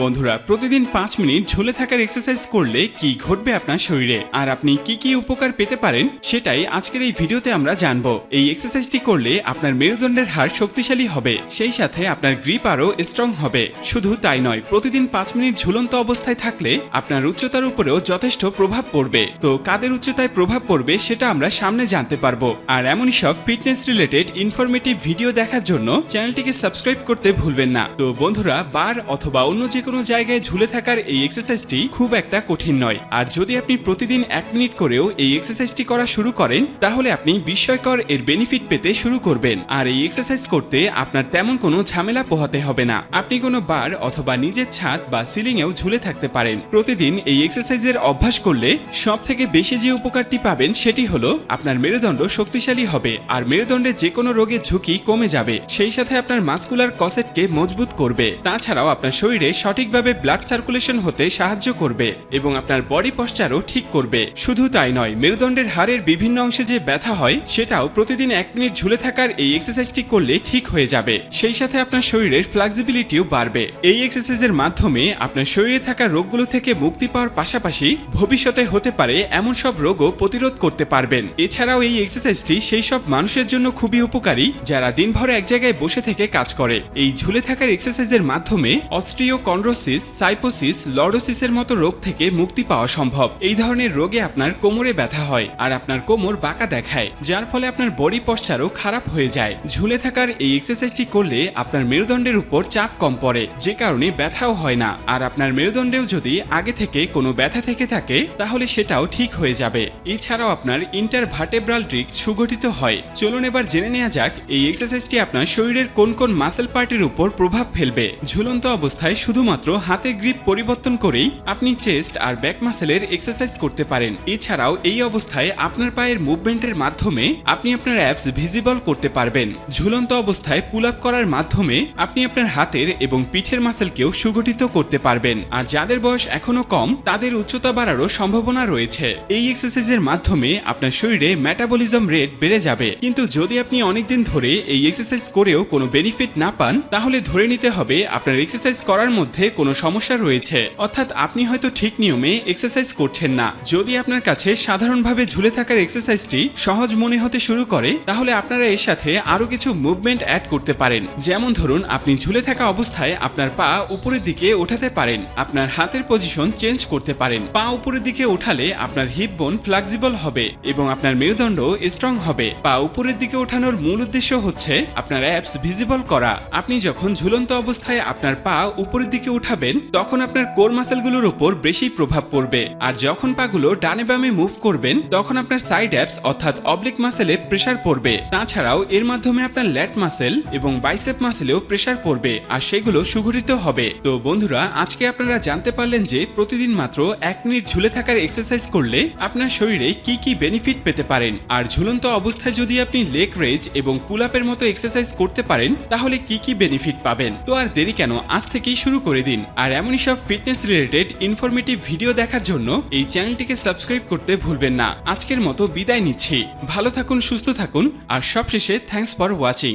বন্ধুরা, প্রতিদিন পাঁচ মিনিট ঝুলে থাকার এক্সারসাইজ করলে কি ঘটবে আপনার শরীরে? আর আপনি কি কি উপকার পেতে পারেন সেটাই আজকের এই ভিডিওতে আমরা জানব। এই এক্সারসাইজটি করলে আপনার মেরুদণ্ডের হার শক্তিশালী হবে, সেই সাথে আপনার গ্রিপ আরও স্ট্রং হবে। শুধু তাই নয়, প্রতিদিন পাঁচ মিনিট ঝুলন্ত অবস্থায় থাকলে আপনার উচ্চতার উপরেও যথেষ্ট প্রভাব পড়বে। তো কাদের উচ্চতায় প্রভাব পড়বে সেটা আমরা সামনে জানতে পারব। আর এমনই সব ফিটনেস রিলেটেড ইনফরমেটিভ ভিডিও দেখার জন্য চ্যানেলটিকে সাবস্ক্রাইব করতে ভুলবেন না। তো বন্ধুরা, বার অথবা অন্য যে কোনো জায়গায় ঝুলে থাকার এই এক্সারসাইজটি খুব একটা কঠিন নয়। আর যদি আপনি প্রতিদিন এক মিনিট করেও এই এক্সারসাইজটি করা শুরু করেন, তাহলে আপনি বিস্ময়কর এর বেনিফিট পেতে শুরু করবেন। আর এই এক্সারসাইজ করতে আপনার তেমন কোনো ঝামেলা পোহাতে হবে না। আপনি কোনো বার অথবা নিজের ছাদ বা সিলিং এও ঝুলে থাকতে পারেন। প্রতিদিন এই এক্সারসাইজের অভ্যাস করলে সব থেকে বেশি যে উপকারটি পাবেন, সেটি হলো আপনার মেরুদণ্ড শক্তিশালী হবে, আর মেরুদণ্ডে যে কোনো রোগের ঝুঁকি কমে যাবে। সেই সাথে আপনার মাস্কুলার কসেটকে মজবুত করবে। তাছাড়াও আপনার শরীরে সঠিকভাবে ব্লাড সার্কুলেশন হতে সাহায্য করবে এবং আপনার বডি পশ্চারও ঠিক করবে। শুধু তাই নয়, মেরুদণ্ডের হাড়ের বিভিন্ন অংশে যে ব্যথা হয়, সেটাও প্রতিদিন এক মিনিট ঝুলে থাকার এই এক্সারসাইজটি করলে ঠিক হয়ে যাবে। সেই সাথে আপনার শরীরের ফ্লেক্সিবিলিটিও বাড়বে। এই এক্সারসাইজের মাধ্যমে আপনার শরীরে থাকা রোগগুলো থেকে মুক্তি পাওয়ার পাশাপাশি ভবিষ্যতে হতে পারে এমন সব রোগও প্রতিরোধ করতে পারবেন। এছাড়াও এই এক্সারসাইজটি সেই সব মানুষের জন্য খুবই উপকারী, যারা দিনভর এক জায়গায় বসে থেকে কাজ করে। এই ঝুলে থাকার এক্সারসাইজের মাধ্যমে অস্ট্রিও কন্ড্রোসিস সাইপোসিস লর্ডোসিসের মতো রোগ থেকে মুক্তি পাওয়া সম্ভব। এই ধরনের রোগে আপনার কোমরে ব্যথা হয় আর আপনার কোমর বাঁকা দেখায়, যার ফলে আপনার বডি পশ্চারও খারাপ হয়ে যায়। ঝুলে থাকার এই এক্সারসাইজটি করলে আপনার মেরুদণ্ডের উপর চাপ কম পড়ে, যে কারণে ব্যথাও হয় না। আর আপনার মেরুদণ্ডেও যদি আগে থেকে কোনো ব্যথা থেকে থাকে, তাহলে সেটাও ঠিক হয়ে যাবে। এছাড়াও আপনার ইন্টার ভার্টেব্রাল ডিস্ক সুগঠিত হয়। চলুন এবার জেনে নেওয়া যাক, এই এক্সারসাইজটি আপনার শরীরের কোন কোন মাসেল পার্টির উপর প্রভাব ফেলবে। ঝুলন্ত অবস্থায় শুধুমাত্র হাতের গ্রিপ পরিবর্তন করেই আপনি চেস্ট আর ব্যাক মাসেলের এক্সারসাইজ করতে পারেন। এছাড়াও এই অবস্থায় আপনার পায়ের মুভমেন্টের মাধ্যমে আপনি আপনার অ্যাপস ভিজিবল করতে পারবেন। ঝুলন্ত অবস্থায় পুল আপ করার মাধ্যমে আপনি আপনার হাতের এবং পিঠের মাসেলকেও সুগঠিত করতে পারবেন। আর যাদের বয়স এখনও কম, তাদের উচ্চতা বাড়ারও সম্ভাবনা রয়েছে। এই এক্সারসাইজের মাধ্যমে আপনার শরীরে মেটাবলিজম রেট বেড়ে যাবে। কিন্তু যদি আপনি অনেকদিন ধরে এই এক্সারসাইজ করেও কোনো বেনিফিট না পান, তাহলে ধরে নিতে হবে আপনার এক্সারসাইজ করার মধ্যে কোনো সমস্যা রয়েছে। অর্থাৎ আপনি হয়তো ঠিক নিয়মে এক্সারসাইজ করছেন না। যদি আপনার কাছে সাধারণভাবে ঝুলে থাকার এক্সারসাইজটি সহজ মনে হতে শুরু করে, তাহলে আপনারা এর সাথে আরও কিছু মুভমেন্ট অ্যাড করতে পারেন। যেমন ধরুন, আপনি ঝুলে থাকা অবস্থায় আপনার পা উপরের দিকে ওঠাতে পারেন। আপনার হাতের পজিশন চেঞ্জ করতে পারেন। পা উপরের দিকে ওঠালে আপনার হিপ বোন ফ্লেক্সিবল হবে এবং আপনার মেরুদণ্ড স্ট্রং হবে। পা উপরের দিকে ওঠানোর মূল উদ্দেশ্য হচ্ছে আপনার অ্যাপস ভিজিবল করা। আপনি যখন ঝুলন্ত অবস্থায় আপনার পা উপরের দিকে উঠাবেন, তখন আপনার কোর মাসেলগুলোর উপর বেশি প্রভাব পড়বে। আর যখন পাগুলো ডানে বামে মুভ করবেন, তখন আপনার সাইড অ্যাপস অর্থাৎ অবলিক মাসেলে প্রেসার পড়বে। তাছাড়াও, এর মাধ্যমে আপনার ল্যাট মাসেল এবং বাইসেপ মাসেলেও প্রেসার পড়বে, আর সেগুলো সুগঠিত হবে। তো বন্ধুরা, আজকে আপনারা জানতে পারলেন যে প্রতিদিন মাত্র এক মিনিট ঝুলে থাকার এক্সারসাইজ করলে আপনার শরীরে কি কি বেনিফিট পেতে পারেন। আর ঝুলন্ত অবস্থায় যদি আপনি লেগ রেজ এবং পুল আপের মতো এক্সারসাইজ করতে পারেন, তাহলে কি কি বেনিফিট পাবেন? তো আর দেরি কেন, আজ থেকেই শুরু করে দিন। আর এমনই সব ফিটনেস রিলেটেড ইনফরমেটিভ ভিডিও দেখার জন্য এই চ্যানেলটিকে সাবস্ক্রাইব করতে ভুলবেন না। আজকের মতো বিদায় নিচ্ছি। ভালো থাকুন, সুস্থ থাকুন, আর সবশেষে থ্যাংকস ফর ওয়াচিং